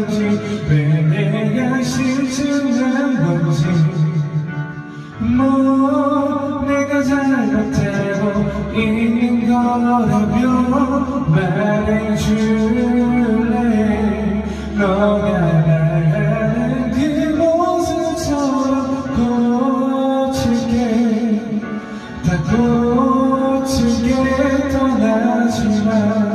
건지 왜 내가 실증난 건지. 뭐 내가 잘못하고 있는 거라면 말해줄래? 너가 말하는 그 모습처럼 고칠게. 다 고칠게. 떠나지만